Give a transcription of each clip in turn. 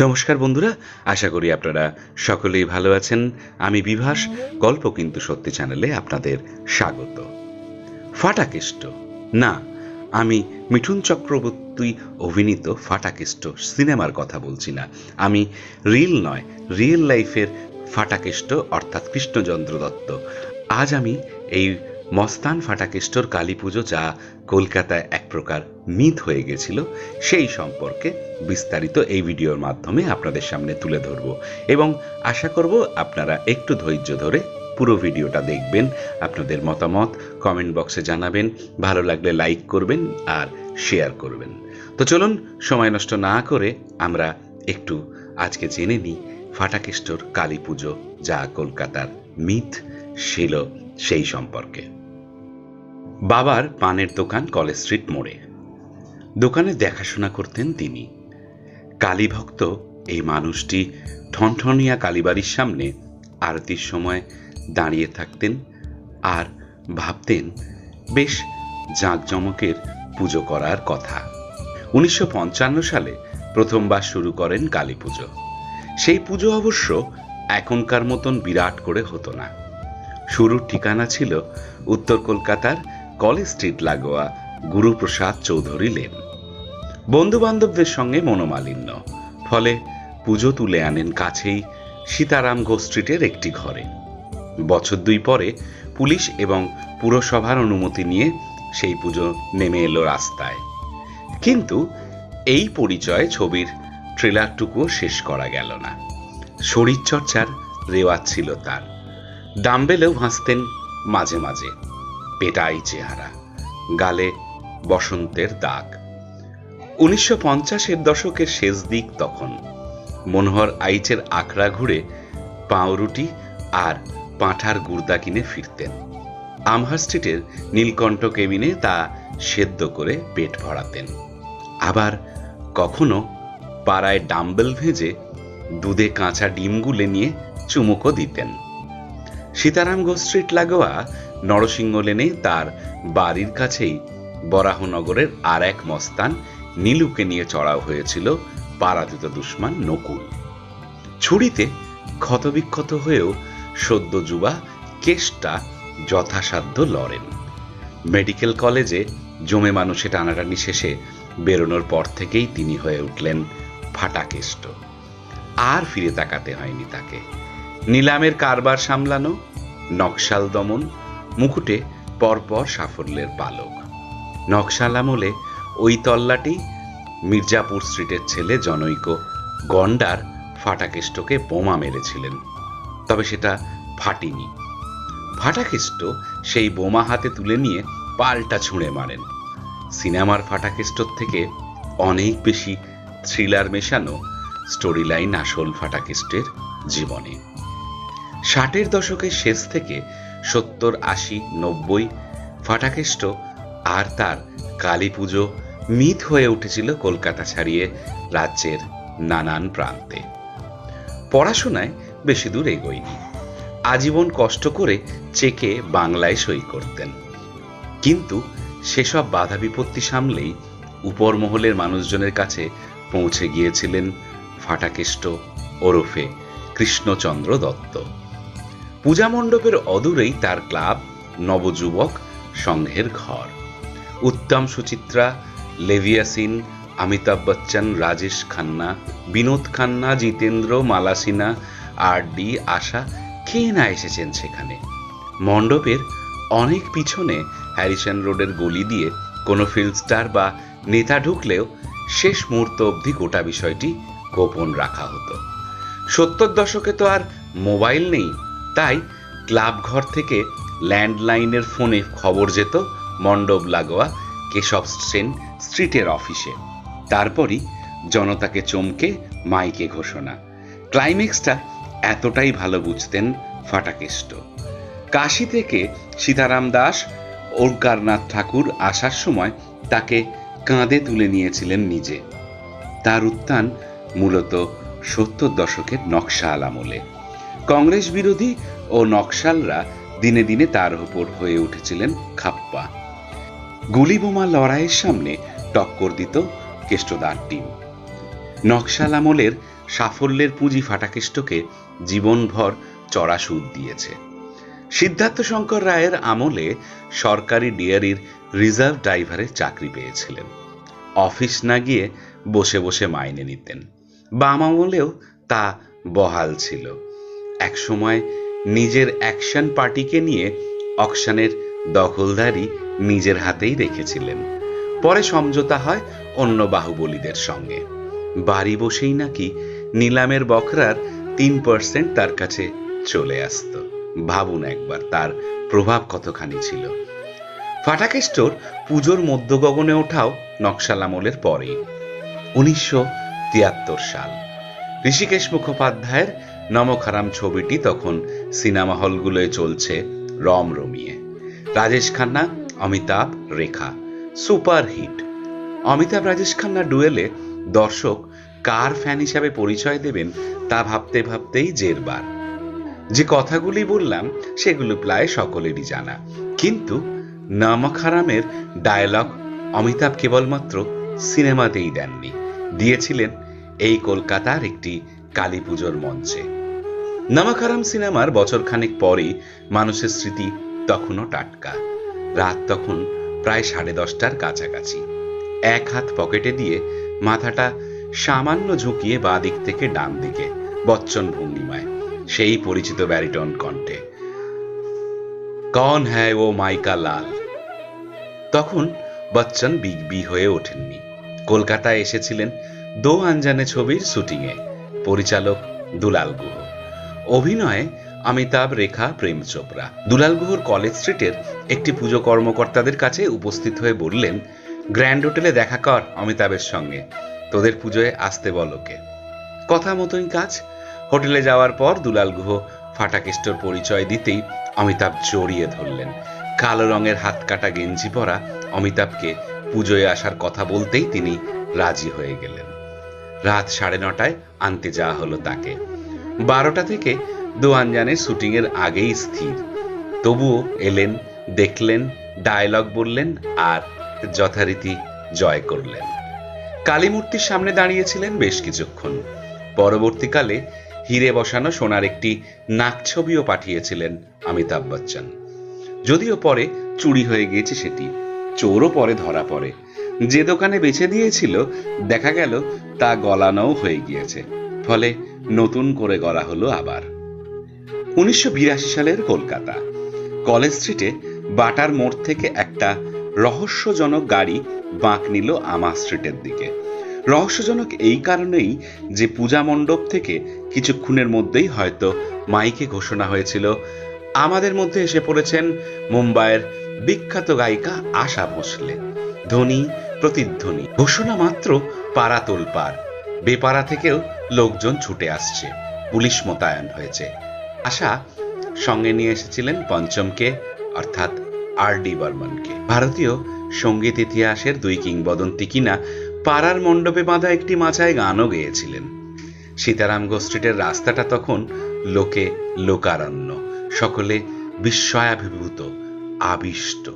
নমস্কার বন্ধুরা, আশা করি আপনারা সকলেই ভালো আছেন। আমি বিভাস, গল্প কিন্তু সত্যি চ্যানেলে আপনাদের স্বাগত। ফাটাকেষ্ট। না, আমি মিঠুন চক্রবর্তী অভিনীত ফাটাকেষ্ট সিনেমার কথা বলছি না। আমি রিল নয়, রিয়েল লাইফের ফাটাকেষ্ট, অর্থাৎ কৃষ্ণচন্দ্র দত্ত। আজ আমি এই মস্তান ফাটাকেষ্টর কালী পুজো যা কলকাতায় এক প্রকার মিথ হয়ে গেছিল, সেই সম্পর্কে বিস্তারিত এই ভিডিওর মাধ্যমে আপনাদের সামনে তুলে ধরব। এবং আশা করব আপনারা একটু ধৈর্য ধরে পুরো ভিডিওটা দেখবেন, আপনাদের মতামত কমেন্ট বক্সে জানাবেন, ভালো লাগলে লাইক করবেন আর শেয়ার করবেন। তো চলুন, সময় নষ্ট না করে আমরা একটু আজকে জেনে নিই ফাটাকেষ্টর কালী পুজো যা কলকাতার মিথ ছিল। সেই সম্পর্কে। বাবার পানের দোকান কলেজ স্ট্রিট মোড়ে। দোকানে দেখাশোনা করতেন তিনি। কালীভক্ত এই মানুষটি ঠনঠনিয়া কালীবাড়ির সামনে আরতির সময় দাঁড়িয়ে থাকতেন আর ভাবতেন, বেশ জাঁকজমকের পুজো করার কথা। উনিশশো পঞ্চান্ন সালে প্রথমবার শুরু করেন কালী পুজো। সেই পুজো অবশ্য এখনকার মতন বিরাট করে হতো না। শুরুর ঠিকানা ছিল উত্তর কলকাতার কলেজ স্ট্রিট লাগোয়া গুরুপ্রসাদ চৌধুরী লেন। বন্ধু বান্ধবদের সঙ্গে মনোমালিন্য, ফলে পুজো তুলে আনেন কাছেই সীতারাম ঘোষ স্ট্রিটের একটি ঘরে। বছর দুই পরে পুলিশ এবং পুরসভার অনুমতি নিয়ে সেই পুজো নেমে এলো রাস্তায়। কিন্তু এই পরিচয়ে ছবির ট্রেলারটুকুও শেষ করা গেল না। শরীরচর্চার রেওয়াজ ছিল তার। ডাম্বেলেও ভাসতেন মাঝে মাঝে, পেটাই চেহারা, গালে বসন্তের দাগ। উনিশশো পঞ্চাশের দশকের শেষ দিক তখন, মনোহর আইচের আখড়া ঘুরে পাউরুটি আর পাঁঠার গুর্দা কিনে ফিরতেন। আমহার স্ট্রিটের নীলকণ্ঠ কেবিনে তা সেদ্ধ করে পেট ভরাতেন। আবার কখনো পাড়ায় ডাম্বেল ভেজে দুধে কাঁচা ডিম গুলে নিয়ে চুমুকও দিতেন। সীতারাম ঘোষ স্ট্রিট লাগোয়া নরসিংহ লেনে তার বাড়ির কাছেই বরাহনগরের আর এক মস্তান নীলুকে নিয়ে চড়াও হয়েছিল পারাদিত দুশ্মান নকুল। ছুরিতে ক্ষতবিক্ষত হয়েও সদ্য যুবা কেষ্টা যথাসাধ্য লড়েন। মেডিকেল কলেজে জমে মানুষে টানাটানি শেষে বেরোনোর পর থেকেই তিনি হয়ে উঠলেন ফাটাকেষ্ট আর ফিরে তাকাতে হয়নি তাকে। নিলামের কারবার সামলানো, নকশাল দমন, মুকুটে পরপর সাফল্যের পালক। নকশাল আমলে ওই তল্লাটি মির্জাপুর স্ট্রিটের ছেলে জনৈক গন্ডার ফাটাকেষ্টকে বোমা মেরেছিলেন, তবে সেটা ফাটিনি। ফাটাকেষ্ট সেই বোমা হাতে তুলে নিয়ে পাল্টা ছুঁড়ে মারেন। সিনেমার ফাটাকেষ্টর থেকে অনেক বেশি থ্রিলার মেশানো স্টোরি লাইন আসল ফাটাকেস্টের জীবনে। ষাটের দশকের শেষ থেকে সত্তর, আশি, নব্বই ফাটাকেষ্ট আর তার কালী পুজো মিথ হয়ে উঠেছিল কলকাতা ছাড়িয়ে রাজ্যের নানান প্রান্তে। পড়াশোনায় বেশি দূর এগোয়নি। আজীবন কষ্ট করে চেকে বাংলায় সই করতেন। কিন্তু সেসব বাধা বিপত্তি সামলেই উপর মহলের মানুষজনের কাছে পৌঁছে গিয়েছিলেন ফাটাকেষ্ট ওরফে কৃষ্ণচন্দ্র দত্ত। পূজা মণ্ডপের অদূরেই তার ক্লাব, নবযুবক সংঘের ঘর। উত্তম সুচিত্রা লেভিয়াসিন অমিতাভ বচ্চন, রাজেশ খান্না, বিনোদ খান্না, জিতেন্দ্র মালাসিনা আর ডি আশা, কে না এসেছেন সেখানে? মণ্ডপের অনেক পিছনে হ্যারিসন রোডের গলি দিয়ে কোনো ফিল্ম স্টার বা নেতা ঢুকলেও শেষ মুহূর্ত অবধি গোটা বিষয়টি গোপন রাখা হতো। সত্তর দশকে তো আর মোবাইল নেই তাই ক্লাব ঘর থেকে ল্যান্ডলাইনের ফোনে খবর যেত মণ্ডপ লাগোয়া কেশব সেন স্ট্রিটের অফিসে। তারপরই জনতাকে চমকে মাইকে ঘোষণা। ক্লাইম্যাক্সটা এতটাই ভালো বুঝতেন ফাটাকেষ্ট। কাশি থেকে সীতারাম দাস, ওঙ্কারনাথ ঠাকুর আসার সময় তাকে কাঁধে তুলে নিয়েছিলেন নিজে। তার উত্থান মূলত সত্তর দশকের নকশাল আমলে। কংগ্রেস বিরোধী ও নকশালরা দিনে দিনে তার উপর হয়ে উঠেছিলেন খাপ্পা। গুলি বোমা লড়াইয়ের সামনে টক্কর দিত কেষ্টদার টিম। নকশাল আমলের সাফল্যের পুঁজি ফাটাকেষ্টকে জীবনভর চড়া সুদ দিয়েছে। সিদ্ধার্থ শঙ্কর রায়ের আমলে সরকারি ডিয়ারির রিজার্ভ ড্রাইভারের চাকরি পেয়েছিলেন। অফিস না গিয়ে বসে বসে মাইনে নিতেন। বাম আমলেও তা বহাল ছিল। একসময় নিজের অ্যাকশন পার্টিকে নিয়ে অকশনের দখলদারি নিজের হাতেই রেখেছিলেন পরে সমঝোতা হয় অন্য বাহুবলীদের সঙ্গে। বাড়ি বসেই নাকি নিলামের বখরার তিন পার্সেন্ট তার কাছে চলে আসত। ভাবুন একবার তার প্রভাব কতখানি ছিল। ফাটাকেস্টোর পুজোর মধ্যগগনে ওঠাও নকশাল আমলের পরেই। উনিশশো তিয়াত্তর সাল। ঋষিকেশ মুখোপাধ্যায়ের নমখারাম ছবিটি তখন সিনেমা হলগুলোয় চলছে রম রমিয়ে। Rajesh Khanna, Amitabh, Rekha, super hit. Amitabh, Rajesh Khanna ডুয়েলে দর্শক কার ফ্যান হিসাবে পরিচয় দেবেন তা ভাবতে ভাবতেই জেরবার যে কথাগুলি বললাম, সেগুলো প্রায় সকলেরই জানা। কিন্তু নামখারামের ডায়লগ অমিতাভ কেবলমাত্র সিনেমাতেই দেননি। দিয়েছিলেন এই কলকাতার একটি কালী পুজোর মঞ্চে। নামাকারাম সিনেমার বছরখানেক পরে মানুষের স্মৃতি তখনও টাটকা। রাত তখন প্রায় সাড়ে দশটার কাছাকাছি। এক হাত পকেটে দিয়ে মাথাটা সামান্য ঝুঁকিয়ে বাঁ দিক থেকে ডান দিকে বচ্চন ভঙ্গিমায়, সেই পরিচিত ব্যারিটন কণ্ঠে। কন হ্যায় ও মাইকা লাল? তখন বচ্চন বিগ বি হয়ে ওঠেননি। কলকাতায় এসেছিলেন দো আনজানে ছবির শুটিংয়ে। পরিচালক দুলাল গুহ। অভিনয়ে অমিতাভ রেখা, প্রেম চোপড়া। দুলাল গুহর কলেজ স্ট্রিটের একটি পুজো কর্মকর্তাদের কাছে উপস্থিত হয়ে বললেন, গ্র্যান্ড হোটেলে দেখা কর অমিতাভের সঙ্গে। তোদের পুজোয় আসতে বল ওকে। কথা মতোই কাজ। হোটেলে যাওয়ার পর দুলাল গুহ ফাটাকেষ্টর পরিচয় দিতেই অমিতাভ জড়িয়ে ধরলেন। কালো রঙের হাত কাটা গেঞ্জি পরা অমিতাভকে পুজোয় আসার কথা বলতেই তিনি রাজি হয়ে গেলেন। রাত সাড়ে নটায় আনতে যাওয়া হলো তাকে। বারোটা থেকে দোয়ানজানের শুটিং এর আগেই স্থির। তবুও এলেন, দেখলেন ডায়লগ বললেন আর যথারীতি জয় করলেন। কালীমূর্তির সামনে দাঁড়িয়েছিলেন বেশ কিছুক্ষণ। পরবর্তীকালে হিরে বসানো সোনার একটি নাক ছবিও পাঠিয়েছিলেন অমিতাভ বচ্চন। যদিও পরে চুরি হয়ে গিয়েছে সেটি, চোরও পরে ধরা পড়ে। যে দোকানে বেছে দিয়েছিল, দেখা গেল তা গলানোও হয়ে গিয়েছে। ফলে নতুন করে গড়া হলো আবার। উনিশশো বিরাশি সালের কলকাতা। কলেজ স্ট্রিটে বাটার মোড় থেকে একটা রহস্যজনক গাড়ি বাঁক নিল আমা স্ট্রিটের দিকে। রহস্যজনক এই কারণেই যে পূজা মণ্ডপ থেকে কিছুক্ষণের মধ্যেই হয়তো মাইকে ঘোষণা হয়েছিল, আমাদের মধ্যে এসে পড়েছেন মুম্বাইয়ের বিখ্যাত গায়িকা আশা ভোসলে। ধ্বনি প্রতিধ্বনি। ঘোষণা মাত্র পাড়া তোলপার বেপাড়া থেকেও লোকজন ছুটে আসছে। পুলিশ মোতায়েন হয়েছে। আশা সঙ্গে নিয়ে এসেছিলেন পঞ্চমকে, অর্থাৎ আর ডি বর্মনকে। ভারতীয় সংগীত ইতিহাসের দুই কিংবদন্তি কিনা পাড়ার মণ্ডপে বাঁধা একটি মাচায় গানও গেয়েছিলেন। সীতারাম স্ট্রিটের রাস্তাটা তখন লোকে লোকারণ্য, সকলে বিস্ময়াভিভূত, আবিষ্ট।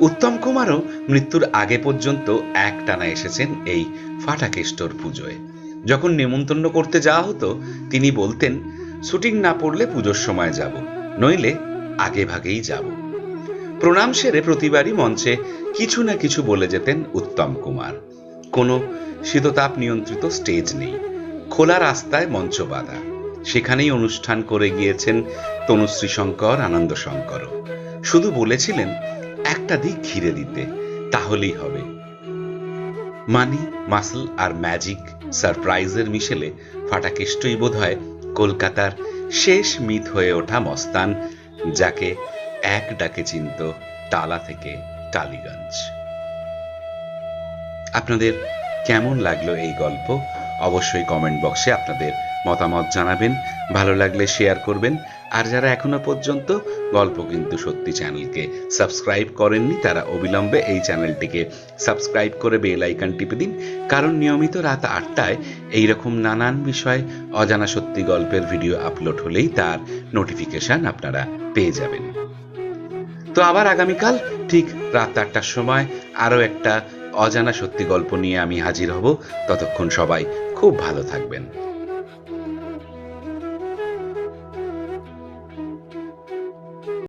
উত্তম কুমারও মৃত্যুর আগে পর্যন্ত এক টানা এসেছেন এই ফাটাকেষ্টর পুজোয়। যখন নেমন্তন্ন করতে যাওয়া হতো, তিনি বলতেন, শুটিং না পড়লে পুজোর সময় যাব, নইলে আগে ভাগেই যাব। প্রণাম সেরে প্রতিবারই মঞ্চে কিছু না কিছু বলে যেতেন উত্তম কুমার। কোনো শীততাপ নিয়ন্ত্রিত স্টেজ নেই, খোলা রাস্তায় মঞ্চ বাঁধা। সেখানেই অনুষ্ঠান করে গিয়েছেন তনুশ্রী শঙ্কর, আনন্দ শঙ্করও। শুধু বলেছিলেন, একটা দিক ঘিরে দিতে, তাহলেই হবে। মানি, মাসল আর ম্যাজিক সারপ্রাইজের মিশেলে ফাটাকেষ্টই বোধ হয় কলকাতার শেষ মিথ হয়ে ওঠা মস্তান, যাকে এক ডাকে চিনত টালা থেকে টালিগঞ্জ। আপনাদের কেমন লাগল এই গল্প? অবশ্যই কমেন্ট বক্সে আপনাদের মতামত জানাবেন, ভালো লাগলে শেয়ার করবেন। আর যারা এখনও পর্যন্ত গল্প কিন্তু সত্যি চ্যানেলকে সাবস্ক্রাইব করেননি, তারা অবিলম্বে এই চ্যানেলটিকে সাবস্ক্রাইব করে বেল আইকন টিপে দিন। কারণ নিয়মিত রাত আটটায় এই রকম নানান বিষয় অজানা সত্যি গল্পের ভিডিও আপলোড হলেই তার নোটিফিকেশন আপনারা পেয়ে যাবেন। তো আবার আগামীকাল ঠিক রাত আটটার সময় আরও একটা অজানা সত্যি গল্প নিয়ে আমি হাজির হব। ততক্ষণ সবাই খুব ভালো থাকবেন।